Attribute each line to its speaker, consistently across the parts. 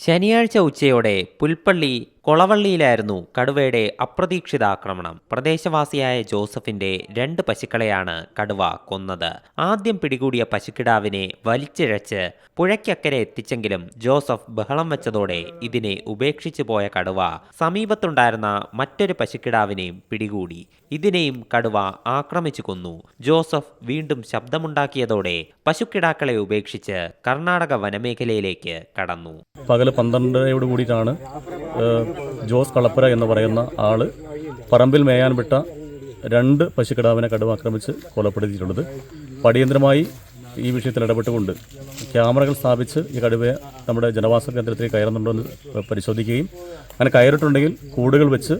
Speaker 1: ശനിയാഴ്ച ഉച്ചയോടെ പുൽപ്പള്ളി കൊളവള്ളിയിലായിരുന്നു കടുവയുടെ അപ്രതീക്ഷിത ആക്രമണം പ്രദേശവാസിയായ ജോസഫിന്റെ രണ്ട് പശുക്കളെയാണ് കടുവ കൊന്നത്. ആദ്യം പിടികൂടിയ പശുക്കിടാവിനെ വലിച്ചിഴച്ച് പുഴയ്ക്കക്കരെ എത്തിച്ചെങ്കിലും ജോസഫ് ബഹളം വെച്ചതോടെ ഇതിനെ ഉപേക്ഷിച്ചു പോയ കടുവ സമീപത്തുണ്ടായിരുന്ന മറ്റൊരു പശുക്കിടാവിനെയും പിടികൂടി. ഇതിനെയും കടുവ ആക്രമിച്ചു കൊന്നു. ജോസഫ് വീണ്ടും ശബ്ദമുണ്ടാക്കിയതോടെ പശുക്കിടാക്കളെ ഉപേക്ഷിച്ച് കർണാടക വനമേഖലയിലേക്ക് കടന്നു.
Speaker 2: പകൽ പന്ത്രണ്ടരയോട് കൂടിയിട്ടാണ് ജോസ് കളപ്പുര എന്ന് പറയുന്ന ആൾ പറമ്പിൽ മേയാൻ വിട്ട രണ്ട് പശുക്കിടാവിനെ കടുവ ആക്രമിച്ച് കൊലപ്പെടുത്തിയിട്ടുള്ളത്. പടിയന്തരമായി ഈ വിഷയത്തിൽ ഇടപെട്ടുകൊണ്ട് ക്യാമറകൾ സ്ഥാപിച്ച് ഈ കടുവയെ നമ്മുടെ ജനവാസ കേന്ദ്രത്തിൽ കയറുന്നുണ്ടോ എന്ന് പരിശോധിക്കുകയും അങ്ങനെ കയറിയിട്ടുണ്ടെങ്കിൽ കൂടുകൾ വെച്ച്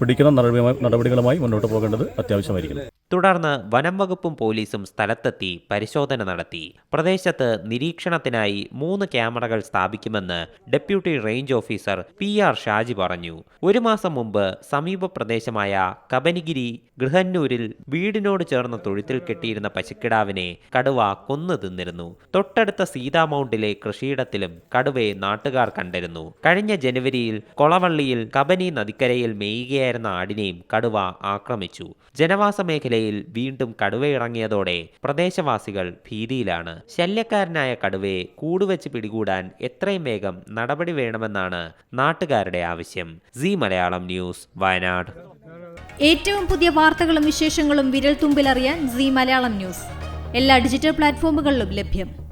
Speaker 2: പിടിക്കുന്ന നടപടികളുമായി മുന്നോട്ട് പോകേണ്ടത് അത്യാവശ്യമായിരിക്കുന്നു
Speaker 1: തുടർന്ന് വനം വകുപ്പും പോലീസും സ്ഥലത്തെത്തി പരിശോധന നടത്തി. പ്രദേശത്ത് നിരീക്ഷണത്തിനായി മൂന്ന് ക്യാമറകൾ സ്ഥാപിക്കുമെന്ന് deputy range officer P R Shaji പറഞ്ഞു. ഒരു മാസം മുമ്പ് സമീപ പ്രദേശമായ കബനിഗിരി ഗൃഹന്നൂരിൽ വീടിനോട് ചേർന്ന തൊഴുത്തിൽ കെട്ടിയിരുന്ന പശുക്കിടാവിനെ കടുവ കൊന്നു തിന്നിരുന്നു. തൊട്ടടുത്ത സീതാ മൗണ്ടിലെ കൃഷിയിടത്തിലും കടുവയെ നാട്ടുകാർ കണ്ടിരുന്നു. കഴിഞ്ഞ ജനുവരിയിൽ കൊളവള്ളിയിൽ കബനി നദിക്കരയിൽ മേയുകയായിരുന്ന ആടിനെയും കടുവ ആക്രമിച്ചു. ജനവാസ മേഖലയിൽ വീണ്ടും കടുവയിറങ്ങിയതോടെ പ്രദേശവാസികൾ ഭീതിയിലാണ്. ശല്യക്കാരനായ കടുവയെ കൂടുവെച്ച് പിടികൂടാൻ എത്രയും വേഗം നടപടി വേണമെന്നാണ് നാട്ടുകാരുടെ ആവശ്യം. C Malayalam news Wayanad.
Speaker 3: ഏറ്റവും പുതിയ വാർത്തകളും വിശേഷങ്ങളും വിരൽ തുമ്പിലറിയാൻ സി മലയാളം ന്യൂസ്. എല്ലാ ഡിജിറ്റൽ പ്ലാറ്റ്ഫോമുകളിലും ലഭ്യം.